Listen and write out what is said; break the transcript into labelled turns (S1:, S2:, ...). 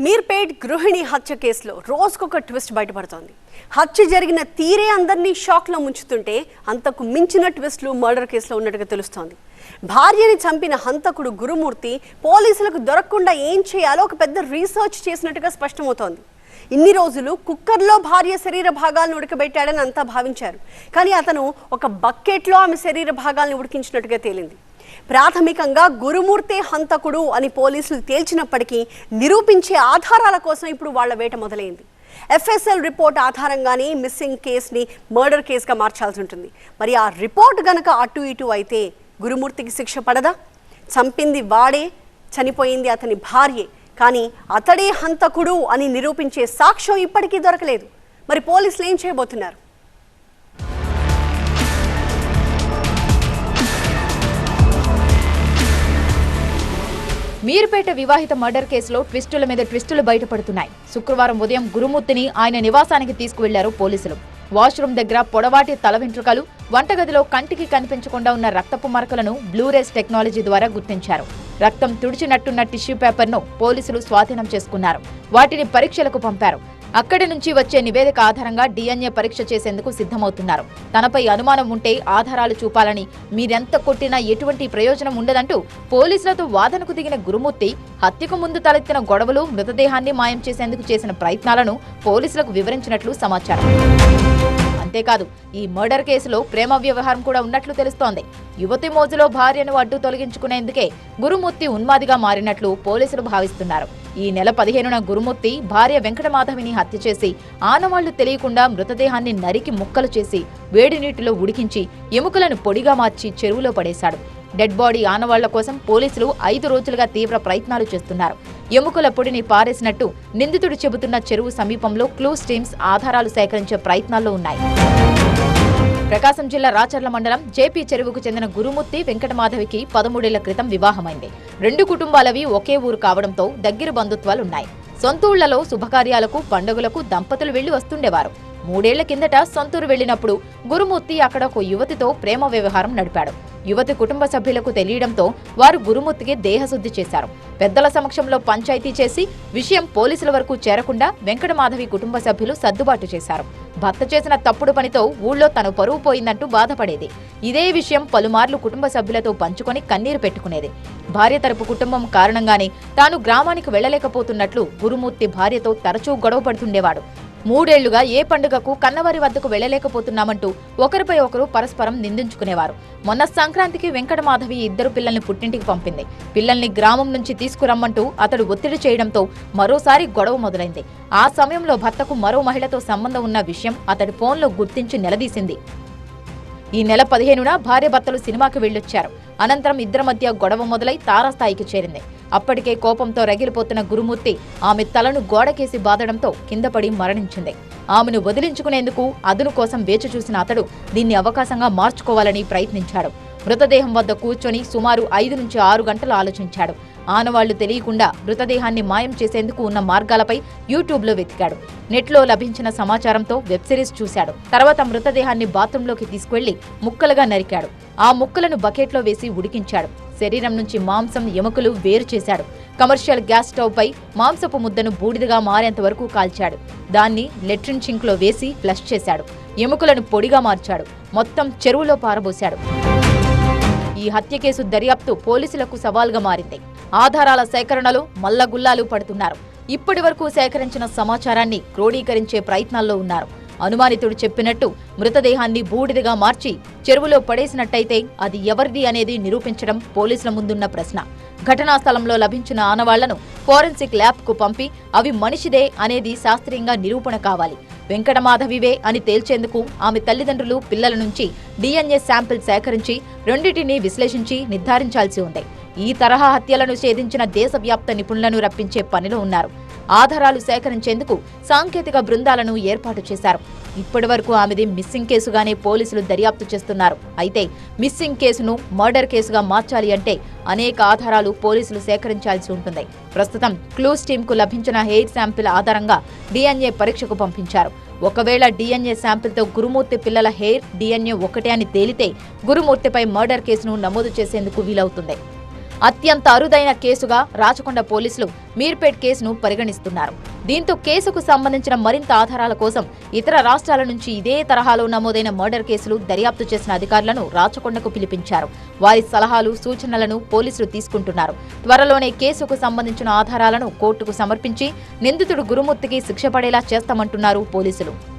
S1: మీర్పేట్ గృహిణి హత్య కేసులో రోజుకొక ట్విస్ట్ బయటపడుతోంది. హత్య జరిగిన తీరే అందరినీ షాక్లో ముంచుతుంటే అంతకు మించిన ట్విస్టులు మర్డర్ కేసులో ఉన్నట్టుగా తెలుస్తోంది. భార్యని చంపిన హంతకుడు గురుమూర్తి పోలీసులకు దొరకకుండా ఏం చేయాలో ఒక పెద్ద రీసెర్చ్ చేసినట్టుగా స్పష్టమవుతోంది. ఇన్ని రోజులు కుక్కర్లో భార్య శరీర భాగాలను ఉడకబెట్టాడని అంతా భావించారు. కానీ అతను ఒక బకెట్లో ఆమె శరీర భాగాలను ఉడికించినట్టుగా తేలింది. ప్రాథమికంగా గురుమూర్తే హంతకుడు అని పోలీసులు తేల్చినప్పటికీ నిరూపించే ఆధారాల కోసం ఇప్పుడు వాళ్ళ వేట మొదలైంది. ఎఫ్ఎస్ఎల్ రిపోర్ట్ ఆధారంగానే మిస్సింగ్ కేసుని మర్డర్ కేసుగా మార్చాల్సి ఉంటుంది. మరి ఆ రిపోర్ట్ గనక అటు ఇటు అయితే గురుమూర్తికి శిక్ష పడదా? చంపింది వాడే చనిపోయింది అతని భార్యే. కానీ అతడే హంతకుడు అని నిరూపించే సాక్ష్యం ఇప్పటికీ దొరకలేదు. మరి పోలీసులు ఏం చేయబోతున్నారు?
S2: మీర్పేట వివాహిత మర్డర్ కేసులో ట్విస్టుల మీద ట్విస్టులు బయటపడుతున్నాయి. శుక్రవారం ఉదయం గురుమూర్తిని ఆయన నివాసానికి తీసుకువెళ్ళారు పోలీసులు. వాష్రూమ్ దగ్గర పొడవాటి తల వెంట్రుకలు వంటగదిలో కంటికి కనిపించకుండా ఉన్న రక్తపు మరకలను బ్లూరేస్ టెక్నాలజీ ద్వారా గుర్తించారు. రక్తం తుడిచినట్టున్న టిష్యూ పేపర్ను పోలీసులు స్వాధీనం చేసుకున్నారు. వాటిని పరీక్షలకు పంపారు. అక్కడి నుంచి వచ్చే నివేదిక ఆధారంగా డిఎన్ఏ పరీక్ష చేసేందుకు సిద్ధమవుతున్నారు. తనపై అనుమానం ఉంటే ఆధారాలు చూపాలని మీరెంత కొట్టినా ఎటువంటి ప్రయోజనం ఉండదంటూ పోలీసులతో వాదనకు దిగిన గురుమూర్తి హత్యకు ముందు తలెత్తిన గొడవలు మృతదేహాన్ని మాయం చేసేందుకు చేసిన ప్రయత్నాలను పోలీసులకు వివరించినట్లు సమాచారం. అంతేకాదు ఈ మర్డర్ కేసులో ప్రేమ వ్యవహారం కూడా ఉన్నట్లు తెలుస్తోంది. యువతి మోజులో భార్యను అడ్డు తొలగించుకునేందుకే గురుమూర్తి ఉన్మాదిగా మారినట్లు పోలీసులు భావిస్తున్నారు. ఈ నెల పదిహేనున గురుమూర్తి భార్య వెంకటమాధవిని హత్య చేసి ఆనవాళ్ళు తెలియకుండా మృతదేహాన్ని నరికి ముక్కలు చేసి వేడి నీటిలో ఉడికించి ఎముకలను పొడిగా మార్చి చెరువులో పడేశాడు. డెడ్ బాడీ ఆనవాళ్ళ కోసం పోలీసులు ఐదు రోజులుగా తీవ్ర ప్రయత్నాలు చేస్తున్నారు. ఎముకల పొడిని పారేసినట్టు నిందితుడు చెబుతున్న చెరువు సమీపంలో క్లూస్ టీమ్స్ ఆధారాలు సేకరించే ప్రయత్నాల్లో ఉన్నాయి. ప్రకాశం జిల్లా రాచర్ల మండలం జేపీ చెరువుకు చెందిన గురుమూర్తి వెంకటమాధవికి పదమూడేళ్ళ క్రితం వివాహమైంది. రెండు కుటుంబాలవి ఒకే ఊరు కావడంతో దగ్గర బంధుత్వాలున్నాయి. సొంతూళ్ళలో శుభకార్యాలకు పండుగలకు దంపతులు వెళ్ళి వస్తుండేవారు. మూడేళ్ళ కిందట సొంతూరు వెళ్ళినప్పుడు గురుమూర్తి అక్కడ ఒక యువతితో ప్రేమ వ్యవహారం నడిపాడు. యువతి కుటుంబ సభ్యులకు తెలియడంతో వారు గురుమూర్తికి దేహశుద్ధి చేశారు. పెద్దల సమక్షంలో పంచాయతీ చేసి విషయం పోలీసుల వరకు చేరకుండా వెంకటమాధవి కుటుంబ సభ్యులు సర్దుబాటు చేశారు. భర్త చేసిన తప్పుడు పనితో ఊళ్ళో తను పరువు పోయిందంటూ బాధపడేది. ఇదే విషయం పలుమార్లు కుటుంబ సభ్యులతో పంచుకొని కన్నీరు పెట్టుకునేది. భార్య తరపు కుటుంబం కారణంగానే తాను గ్రామానికి వెళ్ళలేకపోతున్నట్లు గురుమూర్తి భార్యతో తరచూ గొడవ పడుతుండేవాడు మూడేళ్ళుగా ఏ పండుగకు కన్నవారి వద్దకు వెళ్ళలేకపోతున్నామంటూ ఒకరిపై ఒకరు పరస్పరం నిందించుకునేవారు. మొన్న సంక్రాంతికి వెంకటమాధవి ఇద్దరు పిల్లల్ని పుట్టింటికి పంపింది. పిల్లల్ని గ్రామం నుంచి తీసుకురమ్మంటూ అతడు ఒత్తిడి చేయడంతో మరోసారి గొడవ మొదలైంది. ఆ సమయంలో భర్తకు మరో మహిళతో సంబంధం ఉన్న విషయం అతడి ఫోన్లో గుర్తించి నిలదీసింది. ఈ నెల పదిహేనున భార్య భర్తలు సినిమాకి వెళ్ళొచ్చారు అనంతరం ఇద్దరి మధ్య గొడవ మొదలై తారాస్థాయికి చేరింది. అప్పటికే కోపంతో రగిలిపోతున్న గురుమూర్తి ఆమె తలను గోడకేసి బాదడంతో కిందపడి మరణించింది. ఆమెను వదిలించుకునేందుకు అదును కోసం వేచి చూసిన అతడు దీన్ని అవకాశంగా మార్చుకోవాలని ప్రయత్నించాడు. మృతదేహం వద్ద కూర్చొని సుమారు ఐదు నుంచి ఆరు గంటలు ఆలోచించాడు. ఆనవాళ్ళు తెలియకుండా మృతదేహాన్ని మాయం చేసేందుకు ఉన్న మార్గాలపై యూట్యూబ్లో వెతికాడు. నెట్లో లభించిన సమాచారంతో వెబ్ సిరీస్ చూశాడు. తర్వాత మృతదేహాన్ని బాత్రూంలోకి తీసుకెళ్ళి ముక్కలుగా నరికాడు. ఆ ముక్కలను బకెట్లో వేసి ఉడికించాడు. శరీరం నుంచి మాంసం ఎముకలు వేరు చేశాడు. కమర్షియల్ గ్యాస్ స్టవ్ పై మాంసపు ముద్దను బూడిదగా మారేంత వరకు కాల్చాడు. దాన్ని లెట్రిన్ సింక్లో వేసి ఫ్లష్ చేశాడు. ఎముకలను పొడిగా మార్చాడు. మొత్తం చెరువులో పారబోశాడు. ఈ హత్య కేసు దర్యాప్తు పోలీసులకు సవాల్గా మారింది. ఆధారాల సేకరణలో మల్లగుల్లాలు పడుతున్నారు. ఇప్పటి వరకు సేకరించిన సమాచారాన్ని క్రోడీకరించే ప్రయత్నాల్లో ఉన్నారు. అనుమానితుడు చెప్పినట్టు మృతదేహాన్ని బూడిదగా మార్చి చెరువులో పడేసినట్టయితే అది ఎవరిది అనేది నిరూపించడం పోలీసుల ముందున్న ప్రశ్న. ఘటనా స్థలంలో లభించిన ఆనవాళ్ళను ఫోరెన్సిక్ ల్యాబ్కు పంపి అవి మనిషిదే అనేది శాస్త్రీయంగా నిరూపణ కావాలి. వెంకటమాధవివే అని తేల్చేందుకు ఆమె తల్లిదండ్రులు పిల్లల నుంచి డిఎన్ఏ శాంపిల్ సేకరించి రెండింటినీ విశ్లేషించి నిర్ధారించాల్సి ఉంది. ఈ తరహా హత్యలను ఛేదించిన దేశవ్యాప్త నిపుణులను రప్పించే పనిలో ఉన్నారు. ఆధారాలు సేకరించేందుకు సాంకేతిక బృందాలను ఏర్పాటు చేశారు. ఇప్పటి వరకు ఆమెది మిస్సింగ్ కేసుగానే పోలీసులు దర్యాప్తు చేస్తున్నారు. అయితే మిస్సింగ్ కేసును మర్డర్ కేసుగా మార్చాలి అంటే అనేక ఆధారాలు పోలీసులు సేకరించాల్సి ఉంటుంది. ప్రస్తుతం క్లూస్ టీంకు లభించిన హెయిర్ శాంపిల్ ఆధారంగా డిఎన్ఏ పరీక్షకు పంపించారు. ఒకవేళ డిఎన్ఏ శాంపిల్తో గురుమూర్తి పిల్లల హెయిర్ డిఎన్ఏ ఒకటే అని తేలితే గురుమూర్తిపై మర్డర్ కేసును నమోదు చేసేందుకు వీలవుతుంది. అత్యంత అరుదైన కేసుగా రాచకొండ పోలీసులు మీర్పేట్ కేసును పరిగణిస్తున్నారు. దీంతో కేసుకు సంబంధించిన మరింత ఆధారాల కోసం ఇతర రాష్ట్రాల నుంచి ఇదే తరహాలో నమోదైన మర్డర్ కేసులు దర్యాప్తు చేసిన అధికారులను రాచకొండకు పిలిపించారు. వారి సలహాలు సూచనలను పోలీసులు తీసుకుంటున్నారు. త్వరలోనే కేసుకు సంబంధించిన ఆధారాలను కోర్టుకు సమర్పించి నిందితుడు గురుమూర్తికి శిక్ష పడేలా చేస్తామంటున్నారు పోలీసులు.